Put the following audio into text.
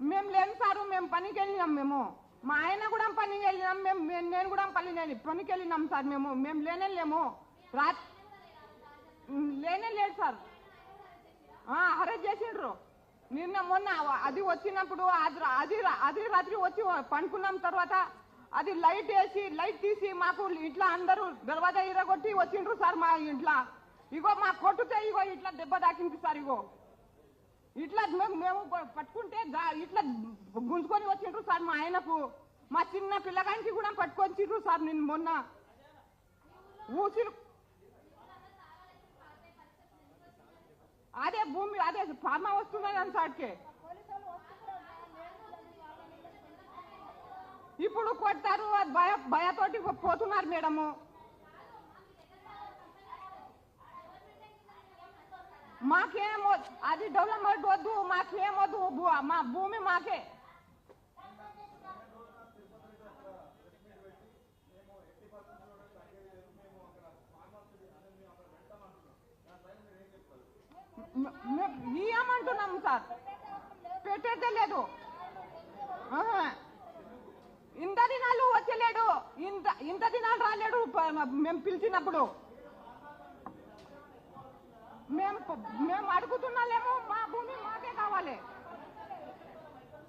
మేము లేని సారు మేము పనికి వెళ్ళినాం మేము. మా ఆయన కూడా పనికి వెళ్ళినాం మేము మేము- నేను కూడా పని పనికి వెళ్ళినాం సార్ మేము. మేము లేనే లేము. రా లేనే లేదు సార్. అరెస్ట్ చేసిండ్రు. నిన్న మొన్న అది వచ్చినప్పుడు అది అది అది రాత్రి వచ్చి పండుకున్నాం తర్వాత అది లైట్ వేసి లైట్ తీసి మాకు ఇట్లా అందరూ దర్వాజా ఇరగొట్టి వచ్చిండ్రు సార్ మా ఇంట్లో. ఇగో మా కొట్టుతే ఇగో ఇట్లా దెబ్బ తాకింది సార్ ఇగో. ఇట్లా మేము మేము పట్టుకుంటే ఇట్లా గుంజుకొని వచ్చిండ్రు సార్ మా ఆయనకు. మా చిన్న పిల్లగానికి కూడా పట్టుకొచ్చిండ్రు సార్ నేను మొన్న. ఊసిరు. అదే భూమి అదే ఫార్మా వస్తుందని సార్కే. ఇప్పుడు కొట్టారు భయ భయతోటి పోతున్నారు మేడము. మాకేమో అది డెవలప్మెంట్ వద్దు మాకేమొద్దు భూ- మా భూమి మాకే ఇయ్యమంటున్నాం సార్ పెట్టేదే లేదు ఆహా. ఇంత దినాలు వచ్చలేడు ఇంత ఇంత దినాలు రాలేడు మేము పిలిచినప్పుడు మేము అడుగుతున్నాలేమో మా